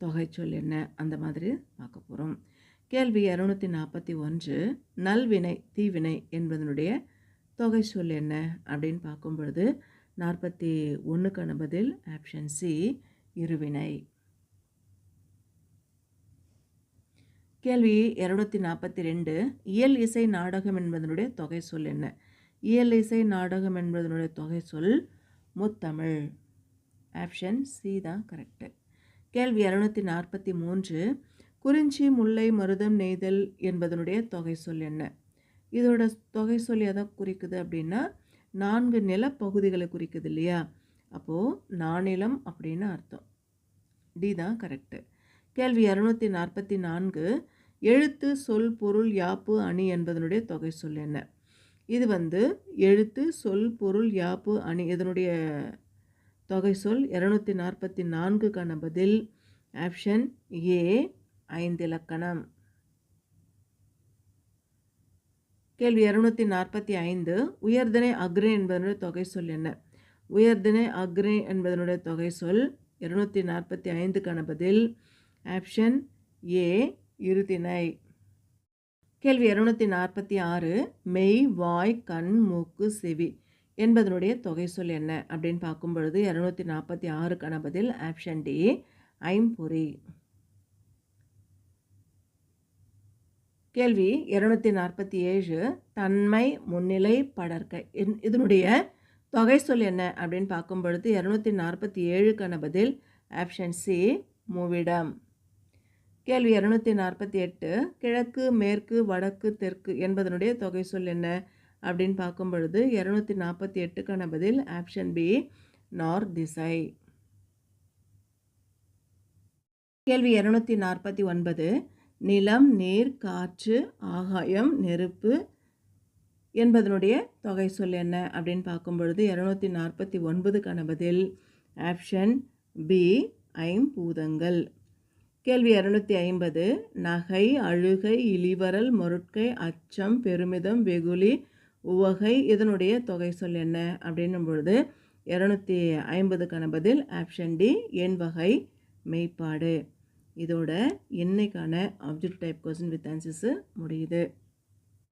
தொகைச்சொல் என்ன? அந்த மாதிரி பார்க்க போகிறோம் கேள்வி இரநூத்தி நாற்பத்தி ஒன்று நல்வினை தீவினை என்பதனுடைய தொகை சொல் என்ன? அப்படின்னு பார்க்கும் பொழுது நாற்பத்தி ஒன்றுக்கான பதில் ஆப்ஷன் சி இருவினை. கேள்வி இரநூத்தி நாற்பத்தி ரெண்டு இயல் இசை நாடகம் என்பதனுடைய தொகை சொல் என்ன? இயல் இசை நாடகம் என்பதனுடைய தொகை சொல் முத்தமிழ். ஆப்ஷன் சி தான் கரெக்டு கேள்வி இரநூத்தி நாற்பத்தி மூன்று குறிஞ்சி முல்லை மருதம் நெய்தல் என்பதனுடைய தொகை சொல் என்ன? இதோட தொகை சொல் எதை குறிக்குது அப்படின்னா நான்கு நிலப்பகுதிகளை குறிக்குது இல்லையா? அப்போது நானிலம் அப்படின்னு அர்த்தம். டி தான் கரெக்டு கேள்வி இரநூத்தி நாற்பத்தி நான்கு எழுத்து சொல் பொருள் யாப்பு அணி என்பதனுடைய தொகை சொல் என்ன? இது வந்து எழுத்து சொல் பொருள் யாப்பு அணி இதனுடைய தொகை சொல் இரநூத்தி நாற்பத்தி நான்குக்கான பதில் ஆப்ஷன் ஏ ஐந்து இலக்கணம் கேள்வி இரநூத்தி நாற்பத்தி ஐந்து உயர்தினை அக்ரே என்பதனுடைய தொகை சொல் என்ன? உயர்தினை அக்ரே என்பதனுடைய தொகை சொல் இருநூற்றி நாற்பத்தி ஐந்துக்கான பதில் ஆப்ஷன் ஏ இருதினை கேள்வி இரநூத்தி நாற்பத்தி ஆறு மெய் வாய் கண் மூக்கு செவி. என்பதனுடைய தொகை சொல் என்ன? அப்படின்னு பார்க்கும் பொழுது இரநூத்தி நாற்பத்தி ஆறுக்கான பதில் ஆப்ஷன் டி ஐம்பொறி. கேள்வி இரநூத்தி நாற்பத்தி ஏழு தன்மை முன்னிலை படர்க்கை இதனுடைய தொகை சொல் என்ன? அப்படின்னு பார்க்கும் பொழுது இரநூத்தி நாற்பத்தி ஏழுக்கான பதில் ஆப்ஷன் சி மூவிடம். கேள்வி இரநூத்தி நாற்பத்தி எட்டு கிழக்கு மேற்கு வடக்கு தெற்கு என்பதனுடைய தொகை சொல் என்ன? அப்படின்னு பார்க்கும் பொழுது இரநூத்தி நாற்பத்தி எட்டுக்கான பதில் ஆப்ஷன் பி நார்த் திசை. கேள்வி இரநூத்தி நாற்பத்தி ஒன்பது நிலம் நீர் காற்று ஆகாயம் நெருப்பு என்பதனுடைய தொகை சொல் என்ன அப்படின்னு பார்க்கும் பொழுது இரநூத்தி நாற்பத்தி ஒன்பதுக்கான பதில் ஆப்ஷன் பி ஐம்பூதங்கள். கேள்வி இரநூத்தி ஐம்பது நகை அழுகை இழிவரல் மொருட்கை அச்சம் பெருமிதம் வெகுளி உவகை இதனுடைய தொகை சொல் என்ன? அப்படின்னும் பொழுது இரநூத்தி ஐம்பதுக்கான பதில் ஆப்ஷன் டி என் வகை மெய்ப்பாடு. இதோட என்னைக்கான object type question with answers முடியுது.